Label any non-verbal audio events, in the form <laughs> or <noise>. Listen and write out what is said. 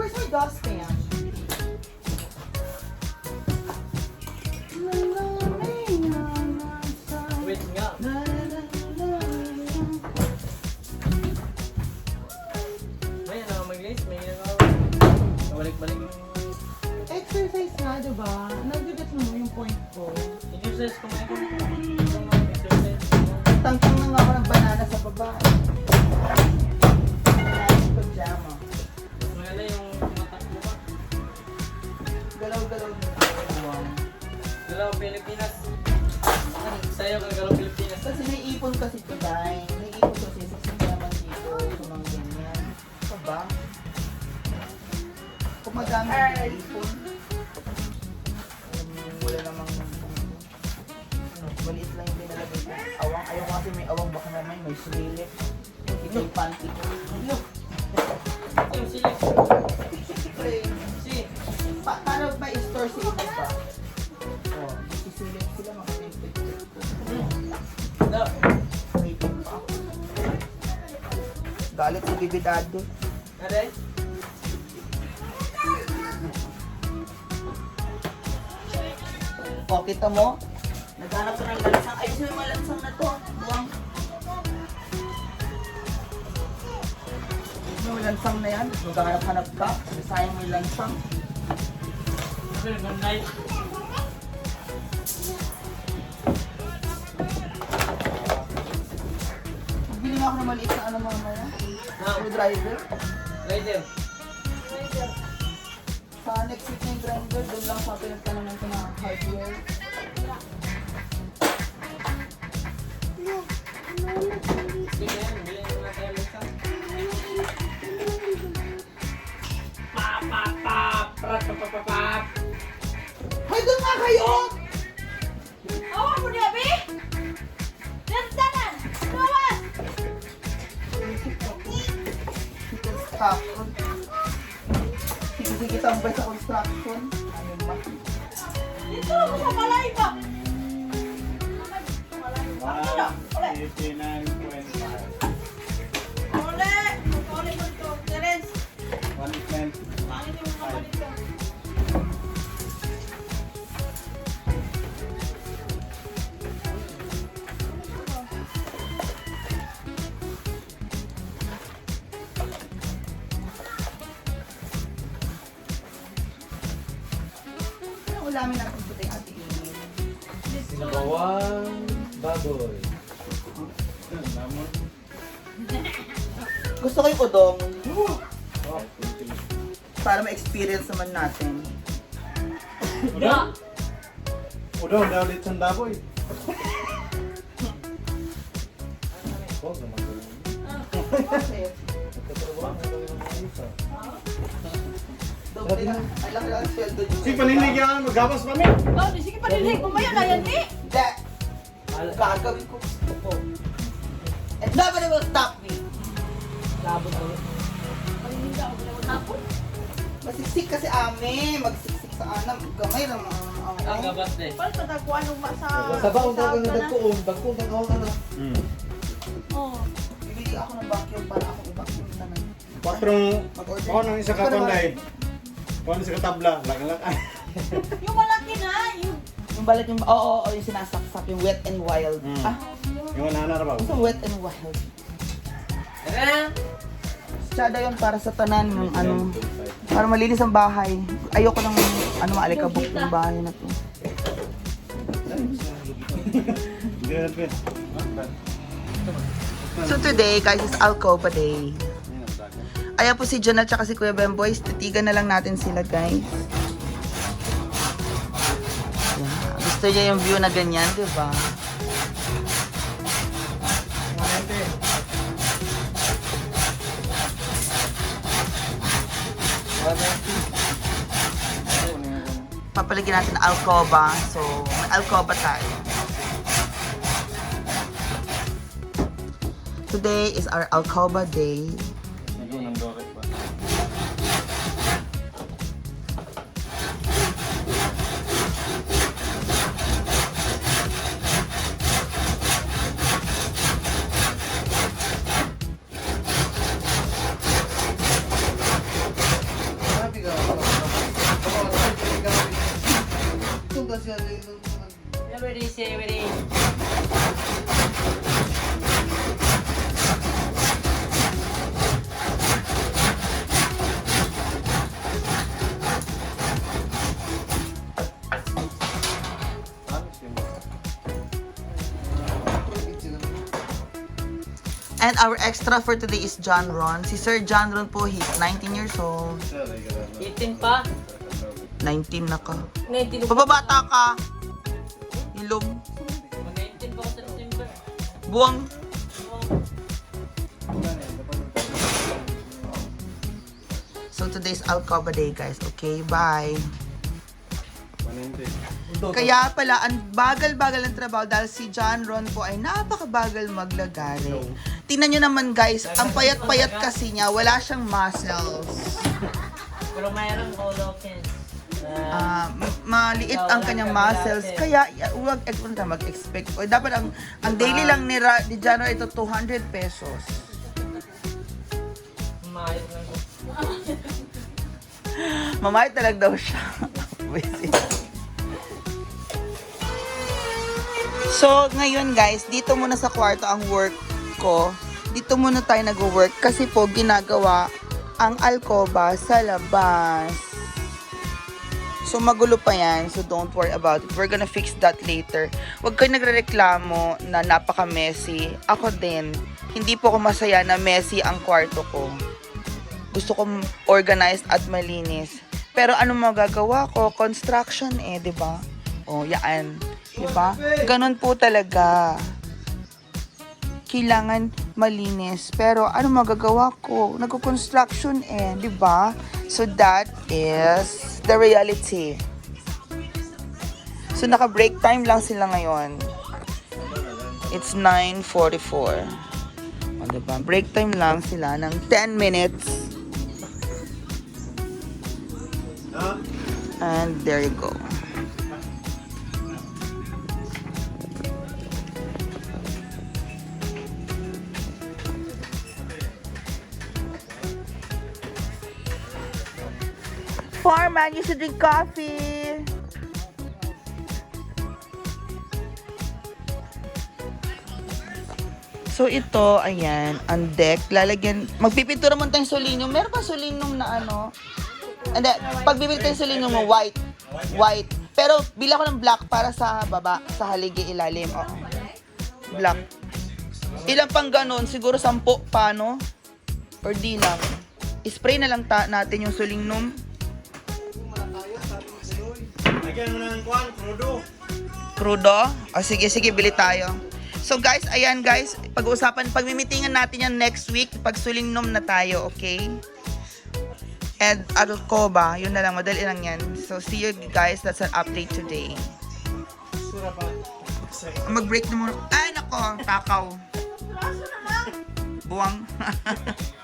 Where's my dustpan? Wait nga. May ano, mag-list, may ano. Balik-balik yung... Exercise nga, diba? Nag-get mo yung point ko. Exercise ko nga Madami may ipon. Wala namang ano, maliit lang yung pinalagay ko. Awang, ayaw kasi may awang baka naman may sulilit. Ito yung panty ko. Look! Yung. Siyempre, Si. pa paano may store sa iba ba? Oh, sisilip sila ko. Da. Waiting pa ako. Galit si Bibidado. Aray. O, kita mo? Naghanap ko ng lansang. Ayos na yung mga lansang na to. Buwang. Ayos na yung lansang na yan. Maghanap-hanap ka. Sayang mo yung lansang. Bili nga ako ng maliit na ano mamaya. Now, Screwdriver. rider. Sa next week na yung doon lang sa pinagtanong ko na hardware. Sige na pap. Hoy, doon nga kayo! Oh, mo dia be? Dandanan. Lawas. Construction. Sige-sige tambay sa construction ba? Dito lang sa malay ba? Wow, 59. Ulamin natin puti ate Amy? Bawang baboy. Gusto ko yung udong. Para ma-experience naman natin. Udaw? Udaw, daw ulit sa daboy. Oh, gumagano. Bakit? Nagtatrabaho na daw yung mga isa. Yan, magawas pa mi. Oh, di sige pa din. Kumayo na yan, di. Hindi. Gagawin ko gusto ko. And nobody will stop me. Labot ako. Paninda ako na tapon. Masiksik kasi ame. Magsiksik sa anam. Gamay lang mga Ang gabat eh. Pal patakuan ng masa. Sa baong dagang na dagkuon, dagkuon kang awang anak. Hmm. Oh. Bibili ako ng vacuum para ako i-vacuum naman. Patrong, ako nang isa ka tonday. Ako nang isa ka tabla. Laki-laki. <laughs> Yung malaki na. Yung Yung balat yung, oo, oo, oo, yung sinasaksak, yung wet and wild. Mm. Ah, Yung nana ba? gusto wet and wild. Tara! Tsada yun para sa tanan ng ano, para malinis ang bahay. Ayoko ng ano maalikabok ng bahay na to. So today, guys, is Alcoba Day. Ayan po si John at saka si Kuya Bemboys. Titigan na lang natin sila, guys. Yan. Gusto niya yung view na ganyan, di ba? Papaligyan natin Alcoba. So, may Alcoba tayo. Today is our Alcoba Day. Siya rin nung nag- Ready, say. And our extra for today is John Ron. Si Sir John Ron po, he's 19 years old. 18 pa? 19 na ka. 19 Pababata ka. Ilong. Mag-19 pa sa December. Buwang. So today's Alcoba Day guys. Okay, bye. Kaya pala, ang bagal-bagal ng trabaho dahil si John Ron po ay napakabagal maglagari. Tingnan nyo naman guys, ang payat-payat kasi niya, wala siyang muscles. Pero mayroon ko Lawkins. M- maliit ang kanyang muscles. Kaya ya- huwag eh, mag-expect. O, dapat ang ang daily lang ni, Ra, ni Ron ito 200 pesos. Mayroon lang. Mamay talaga daw siya. <laughs> So, ngayon guys, dito muna sa kwarto ang work ko. Dito muna tayo nag-work kasi po ginagawa ang alcoba sa labas. So, magulo pa yan. So, don't worry about it. We're gonna fix that later. Huwag kayo nagre-reklamo na napaka-messy. Ako din. Hindi po ako masaya na messy ang kwarto ko gusto kong organized at malinis. Pero ano magagawa ko? Construction eh, di ba? O, yaan. Di ba? Ganon po talaga. Kailangan malinis. Pero ano magagawa ko? Nagko-construction eh, di ba? So that is the reality. So naka-break time lang sila ngayon. It's 9.44. O, diba? Break time lang sila ng 10 minutes. And there you go. Foreman, you should drink coffee. So ito, ayan, ang deck, lalagyan, magpipintura mo tayong solinyum. Meron ba solinyum na ano? Hindi, pag bibili tayo solinyum mo, white. White. Pero bila ko ng black para sa baba, sa haligi ilalim. Oo. Black. Ilan pang ganun? Siguro sampo pa, no? Or di lang. Spray na lang ta natin yung solinyum. Lagyan mo ng kwan, krudo. Crudo? O sige, sige, bili tayo. So guys, ayan guys, pag-uusapan, pagmimitingan natin yan next week, pag sulinom na tayo, okay? And Alcoba, yun na lang, madali lang yan. So see you guys, that's an update today. Mag-break na muna. Ay, nako, takaw. Buwang. <laughs>